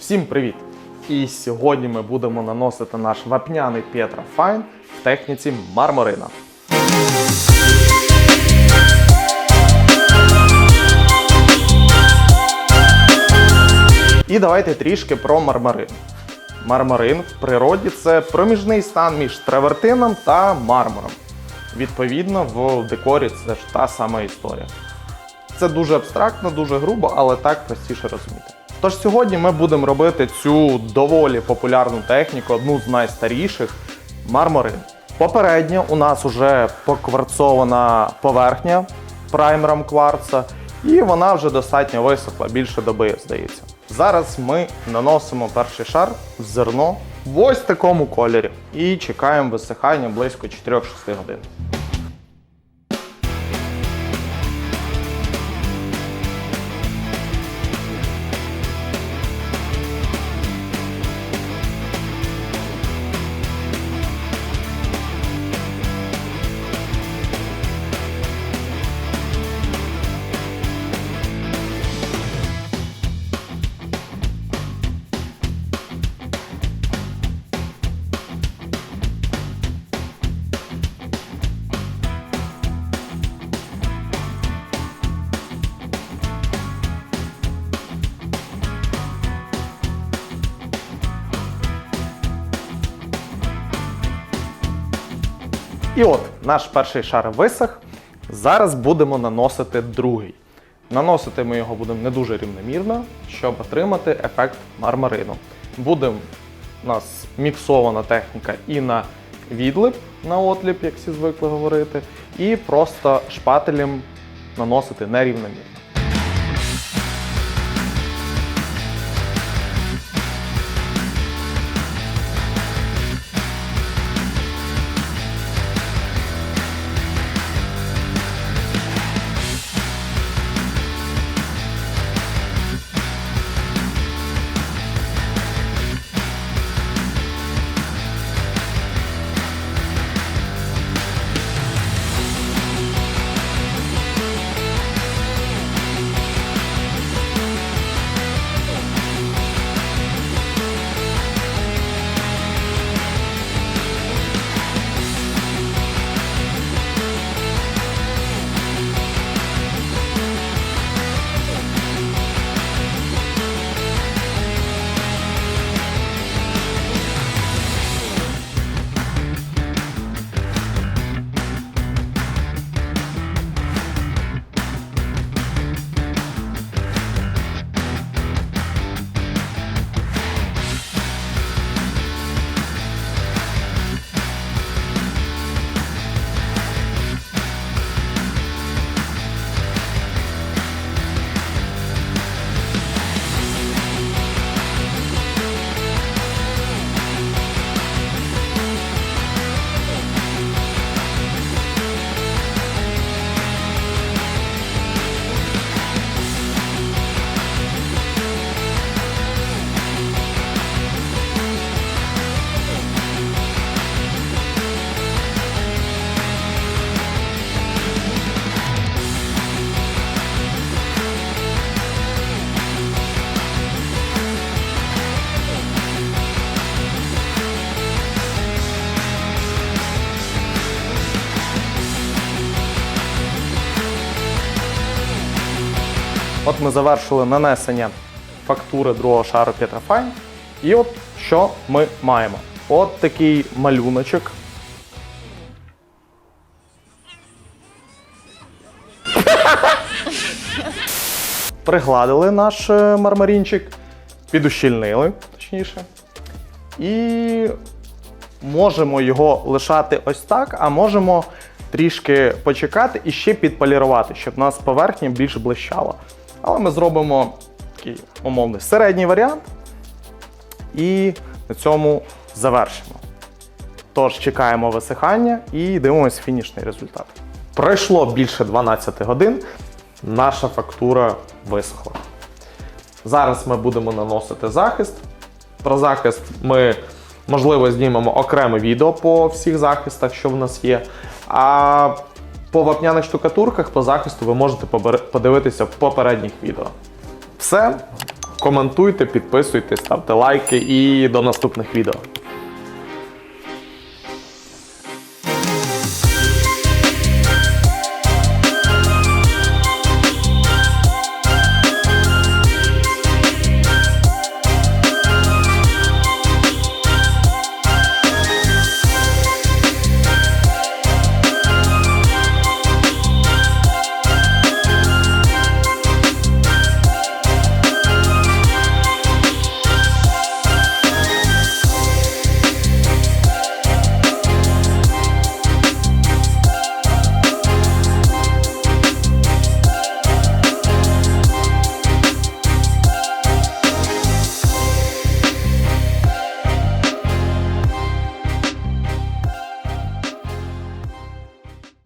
Всім привіт! І сьогодні ми будемо наносити наш вапняний Петра Файн в техніці марморина. І давайте трішки про мармарин. Мармарин в природі це проміжний стан між травертином та мармуром. Відповідно, в декорі це ж та сама історія. Це дуже абстрактно, дуже грубо, але так простіше розуміти. Тож сьогодні ми будемо робити цю доволі популярну техніку, одну з найстаріших мармурин. Попередньо у нас вже покварцована поверхня праймером кварца, і вона вже достатньо висохла, більше доби, здається. Зараз ми наносимо перший шар в зерно в ось такому кольорі і чекаємо висихання близько 4-6 годин. І от наш перший шар висох. Зараз будемо наносити другий. Наносити ми його будемо не дуже рівномірно, щоб отримати ефект мармарину. Буде у нас міксована техніка і на відлип, на отліп, як всі звикли говорити, і просто шпателем наносити нерівномірно. От ми завершили нанесення фактури другого шару Petrofine. І от що ми маємо? От такий малюночок. Пригладили наш е, мармарінчик, підущільнили, точніше. І можемо його лишати ось так, а можемо трішки почекати і ще підполірувати, щоб у нас поверхня більш блищала. Але ми зробимо такий умовний середній варіант і на цьому завершимо. Тож чекаємо висихання і дивимося фінішний результат. Пройшло більше 12 годин, наша фактура висохла. Зараз ми будемо наносити захист. Про захист ми, можливо, знімемо окреме відео по всіх захистах, що в нас є. А по вапняних штукатурках по захисту ви можете подивитися в попередніх відео. Все, коментуйте, підписуйтесь, ставте лайки і до наступних відео.